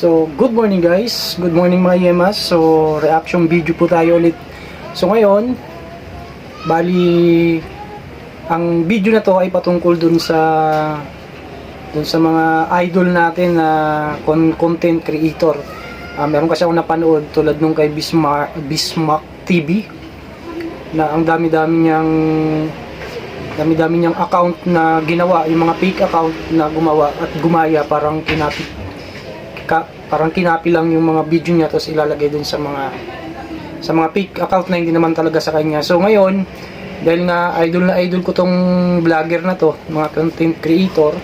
So, good morning guys. Good morning mga Yemas. So, reaction video po tayo ulit. So, ngayon, bali, ang video na to ay patungkol dun sa dun sa mga idol natin na con- content creator. Ah, meron kasi ako napanood tulad nung kay Bismarck, Bismarck TV na ang dami-dami niyang dami-dami niyang account na ginawa, yung mga fake account na gumawa at gumaya parang kinapi ka, parang kinapi lang yung mga video niya tapos ilalagay dun sa mga sa mga fake account na hindi naman talaga sa kanya. So ngayon, dahil nga idol na idol ko tong vlogger na to, mga content creator,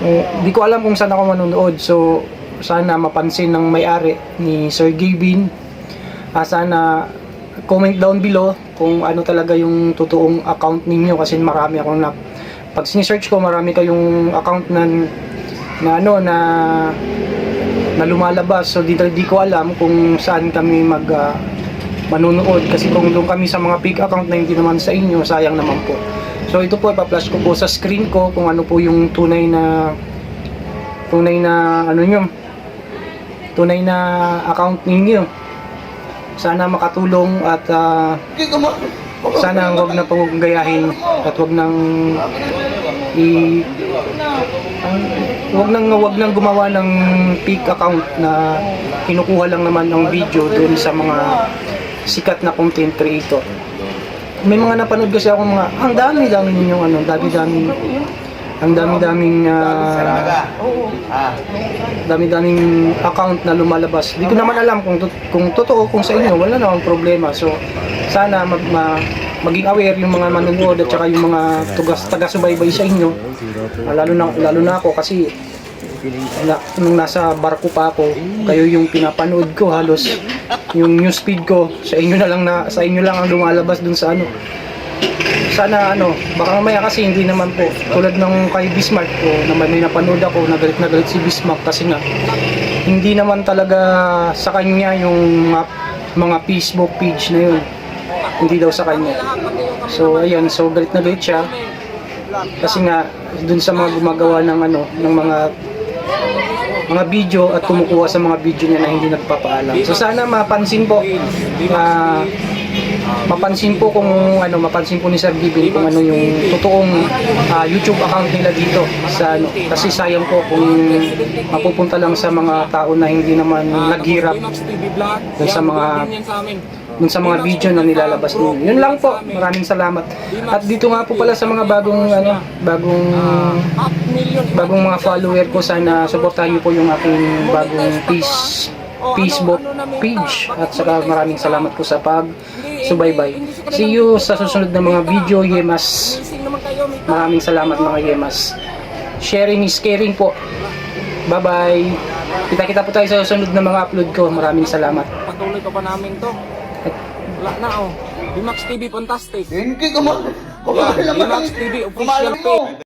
eh, di ko alam kung saan ako manonood. So sana mapansin ng may-ari ni Sir Gavin. Ah, sana comment down below kung ano talaga yung totoong account ninyo kasi marami akong na pag sinesearch ko marami kayong account na na ano na na lumalabas. So di, di ko alam kung saan kami mag ah, manunood. Kasi kung doon kami sa mga fake account na hindi naman sa inyo sayang naman po. So ito po ipa-flash ko po sa screen ko kung ano po yung tunay na tunay na ano nyo tunay na account ninyo. Sana makatulong at ah, sana wag na pong gayahin at wag nang i ang, wag nang wag nang gumawa ng fake account na kinukuha lang naman ng video doon sa mga sikat na content creator. May mga napanood kasi ako mga ang dami-dami ninyong ano, dami-dami ang dami-daming ah, dami-daming account na lumalabas. Hindi ko naman alam kung kung totoo kung sa inyo wala namang problema. So sana mag ma, maging aware yung mga manonood at saka yung mga tugas taga-subaybay sa inyo. Lalo na lalo na ako kasi na, nung nasa barko pa ako, kayo yung pinapanood ko halos. Yung news feed ko sa inyo na lang na sa inyo lang ang lumalabas dun sa ano. Sana ano, baka mamaya kasi hindi naman po. Tulad ng kay Bismarck ko na may napanood ako na galit na galit si Bismarck kasi nga hindi naman talaga sa kanya yung mga, mga Facebook page na yun hindi daw sa kanya so ayan, so galit na galit siya kasi nga dun sa mga gumagawa ng ano ng mga mga video at kumukuha sa mga video niya na hindi nagpapaalam. So sana mapansin po ah, mapansin po kung ano mapansin po ni Sir Gibin kung ano yung totoong ah, YouTube account nila dito sa ano kasi sayang po kung mapupunta lang sa mga tao na hindi naman naghirap Doon sa mga- dun sa mga video na nilalabas ninyo. Yun lang po. Maraming salamat. At dito nga po pala sa mga bagong ano, bagong bagong mga follower ko sana suportahan niyo po yung aking bagong peace Facebook page at saka maraming salamat po sa pag subaybay. See you sa susunod na mga video, Yemas. Maraming salamat mga Yemas. Sharing is caring po. Bye-bye. Kita-kita po tayo sa susunod na mga upload ko. Maraming salamat. Patuloy ka pa namin to. Wala na oh. Bimax TV Fantastic. Hindi ka mo. Yan, Bimax TV official page.